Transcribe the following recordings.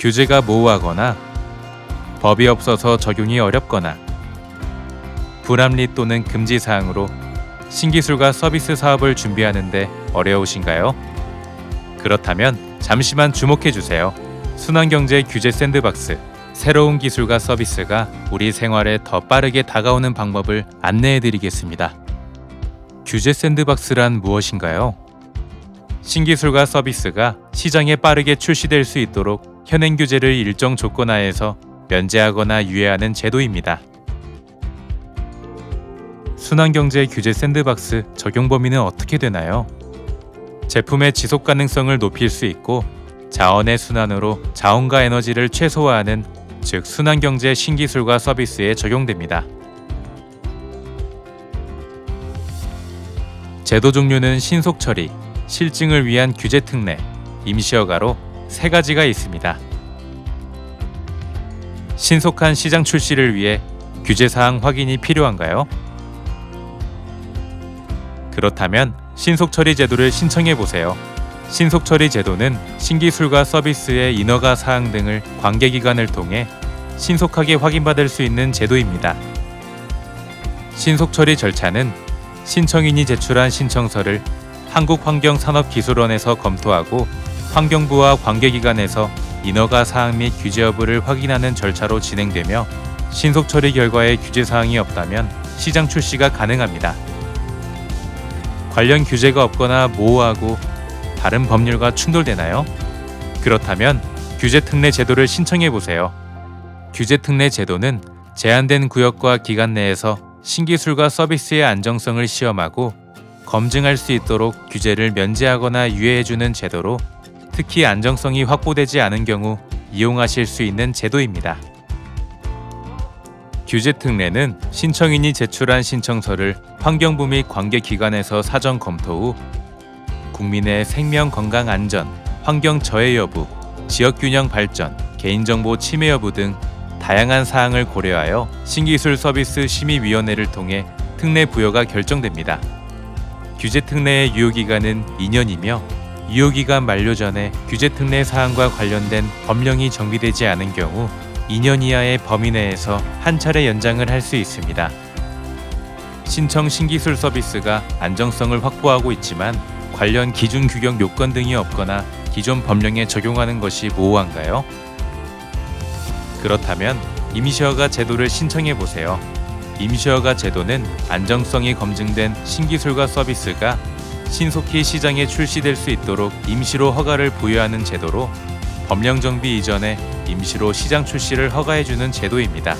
규제가 모호하거나 법이 없어서 적용이 어렵거나 불합리 또는 금지 사항으로 신기술과 서비스 사업을 준비하는데 어려우신가요? 그렇다면 잠시만 주목해 주세요. 순환경제 규제 샌드박스 새로운 기술과 서비스가 우리 생활에 더 빠르게 다가오는 방법을 안내해 드리겠습니다. 규제 샌드박스란 무엇인가요? 신기술과 서비스가 시장에 빠르게 출시될 수 있도록 현행 규제를 일정 조건 하에서 면제하거나 유예하는 제도입니다. 순환경제 규제 샌드박스 적용 범위는 어떻게 되나요? 제품의 지속 가능성을 높일 수 있고 자원의 순환으로 자원과 에너지를 최소화하는 즉 순환경제 신기술과 서비스에 적용됩니다. 제도 종류는 신속 처리, 실증을 위한 규제 특례, 임시 허가로 세 가지가 있습니다. 신속한 시장 출시를 위해 규제 사항 확인이 필요한가요? 그렇다면 신속 처리 제도를 신청해 보세요. 신속 처리 제도는 신기술과 서비스의 인허가 사항 등을 관계기관을 통해 신속하게 확인받을 수 있는 제도입니다. 신속 처리 절차는 신청인이 제출한 신청서를 한국환경산업기술원에서 검토하고 환경부와 관계기관에서 인허가 사항 및 규제 여부를 확인하는 절차로 진행되며 신속 처리 결과에 규제 사항이 없다면 시장 출시가 가능합니다. 관련 규제가 없거나 모호하고 다른 법률과 충돌되나요? 그렇다면 규제 특례 제도를 신청해 보세요. 규제 특례 제도는 제한된 구역과 기간 내에서 신기술과 서비스의 안정성을 시험하고 검증할 수 있도록 규제를 면제하거나 유예해주는 제도로 특히 안정성이 확보되지 않은 경우 이용하실 수 있는 제도입니다. 규제 특례는 신청인이 제출한 신청서를 환경부 및 관계기관에서 사전 검토 후 국민의 생명 건강 안전, 환경 저해 여부, 지역 균형 발전, 개인정보 침해 여부 등 다양한 사항을 고려하여 신기술 서비스 심의위원회를 통해 특례 부여가 결정됩니다. 규제 특례의 유효 기간은 2년이며 유효 기간 만료 전에 규제 특례 사항과 관련된 법령이 정비되지 않은 경우 2년 이하의 범위 내에서 한 차례 연장을 할 수 있습니다. 신청 신기술 서비스가 안정성을 확보하고 있지만 관련 기준 규격 요건 등이 없거나 기존 법령에 적용하는 것이 모호한가요? 그렇다면 임시허가 제도를 신청해 보세요. 임시허가 제도는 안정성이 검증된 신기술과 서비스가 신속히 시장에 출시될 수 있도록 임시로 허가를 부여하는 제도로 법령 정비 이전에 임시로 시장 출시를 허가해주는 제도입니다.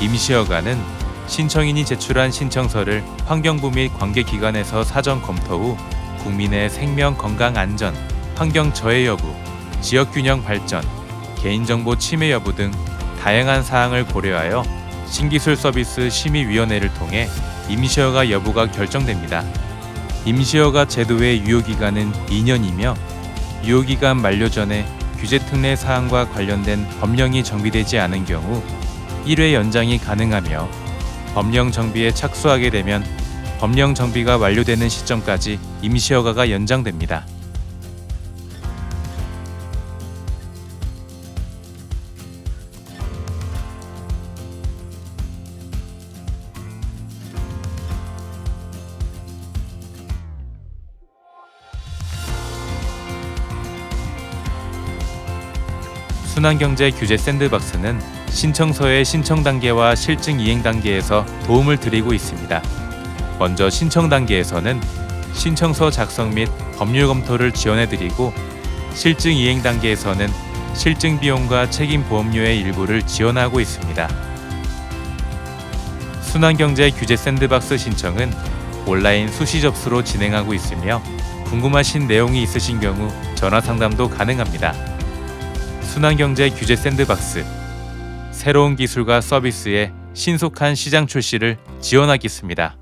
임시허가는 신청인이 제출한 신청서를 환경부 및 관계기관에서 사전 검토 후 국민의 생명 건강 안전, 환경 저해 여부, 지역 균형 발전, 개인정보 침해 여부 등 다양한 사항을 고려하여 신기술 서비스 심의위원회를 통해 임시허가 여부가 결정됩니다. 임시허가 제도의 유효기간은 2년이며 유효기간 만료 전에 규제 특례 사항과 관련된 법령이 정비되지 않은 경우 1회 연장이 가능하며 법령 정비에 착수하게 되면 법령 정비가 완료되는 시점까지 임시허가가 연장됩니다. 순환경제 규제 샌드박스는 신청서의 신청 단계와 실증 이행 단계에서 도움을 드리고 있습니다. 먼저 신청 단계에서는 신청서 작성 및 법률 검토를 지원해 드리고 실증 이행 단계에서는 실증 비용과 책임 보험료의 일부를 지원하고 있습니다. 순환경제 규제 샌드박스 신청은 온라인 수시 접수로 진행하고 있으며 궁금하신 내용이 있으신 경우 전화 상담도 가능합니다. 순환경제 규제 샌드박스 새로운 기술과 서비스의 신속한 시장 출시를 지원하겠습니다.